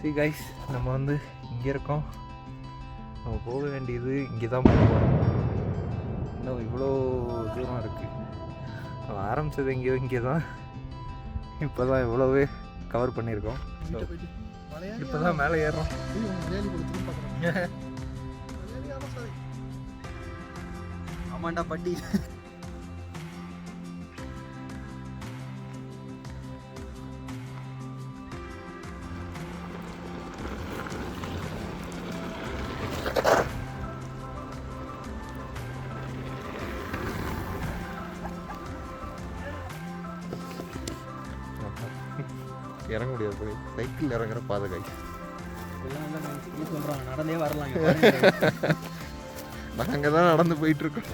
C guys நம்ம வந்து இங்கே இருக்கோம். நம்ம போக வேண்டியது இங்கே தான் போகிறோம் இன்னும் இவ்வளோ தூரம் இருக்குது நம்ம ஆரம்பித்தது எங்கேயோ இங்கே தான் இப்போ தான் இவ்வளோவே கவர் பண்ணியிருக்கோம். இப்போ தான் மேலே ஏறுறோம். ஆமாண்டா பட்டி. கைஸ் இறங்க முடியாது போய். சைக்கிள் இறங்குற பாதை கைஸ் சொல்கிறாங்க நடந்தே வரலாம் நாங்கள் தான் நடந்து போயிட்டு போயிட்டுருக்கோம்